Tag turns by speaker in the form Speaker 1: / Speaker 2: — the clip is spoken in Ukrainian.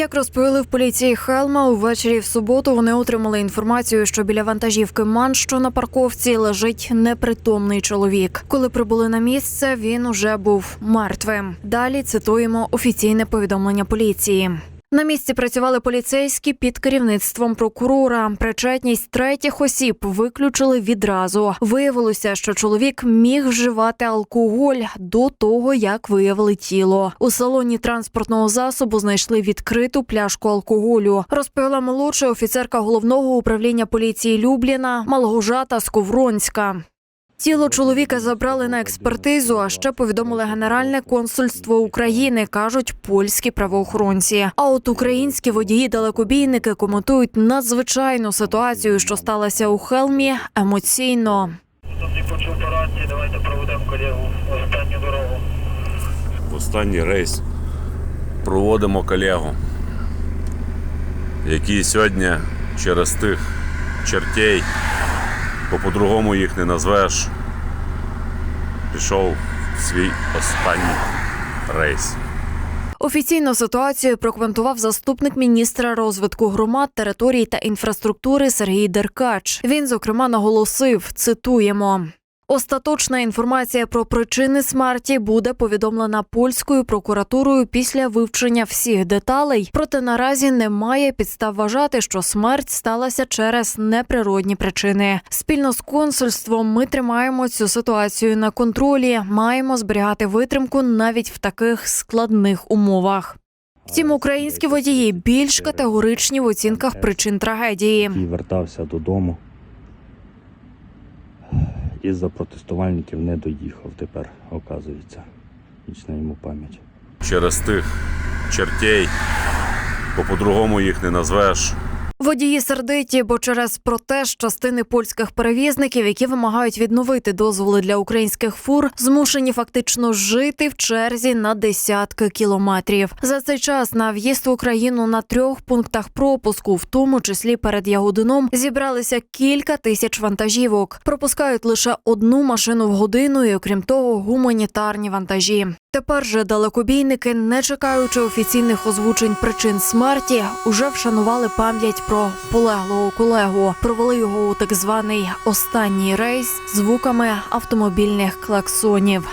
Speaker 1: Як розповіли в поліції Хелма, увечері в суботу вони отримали інформацію, що біля вантажівки Ман, що на парковці, лежить непритомний чоловік. Коли прибули на місце, він уже був мертвим. Далі цитуємо офіційне повідомлення поліції. На місці працювали поліцейські під керівництвом прокурора. Причетність третіх осіб виключили відразу. Виявилося, що чоловік міг вживати алкоголь до того, як виявили тіло. У салоні транспортного засобу знайшли відкриту пляшку алкоголю. Розповіла молодша офіцерка головного управління поліції Любліна Малгожата Сковронська. Тіло чоловіка забрали на експертизу, а ще повідомили Генеральне консульство України, кажуть польські правоохоронці. А от українські водії-далекобійники коментують надзвичайну ситуацію, що сталася у Хелмі, емоційно.
Speaker 2: Тут не почув по рації, давайте проведемо колегу в останню дорогу.
Speaker 3: в останній рейс проводимо колегу, який сьогодні через тих чертей, бо по-другому їх не назвеш, пішов в свій останній рейс.
Speaker 1: Офіційну ситуацію прокоментував заступник міністра розвитку громад, територій та інфраструктури Сергій Деркач. Він зокрема наголосив: цитуємо. Остаточна інформація про причини смерті буде повідомлена польською прокуратурою після вивчення всіх деталей. Проте наразі немає підстав вважати, що смерть сталася через неприродні причини. Спільно з консульством ми тримаємо цю ситуацію на контролі. Маємо зберігати витримку навіть в таких складних умовах. Втім, українські водії більш категоричні в оцінках причин трагедії.
Speaker 4: який вертався додому. Із-за протестувальників не доїхав тепер, оказується. Вічна йому пам'ять.
Speaker 3: Через тих чертей, бо по-другому їх не назвеш.
Speaker 1: Водії сердиті, бо через протест частини польських перевізників, які вимагають відновити дозволи для українських фур, змушені фактично жити в черзі на десятки кілометрів. За цей час на в'їзд в Україну на трьох пунктах пропуску, в тому числі перед Ягодином, зібралися кілька тисяч вантажівок. Пропускають лише одну машину в годину, і окрім того, гуманітарні вантажі. Тепер же далекобійники, не чекаючи офіційних озвучень причин смерті, уже вшанували пам'ять про полеглого колегу. Провели його у так званий останній рейс звуками автомобільних клаксонів.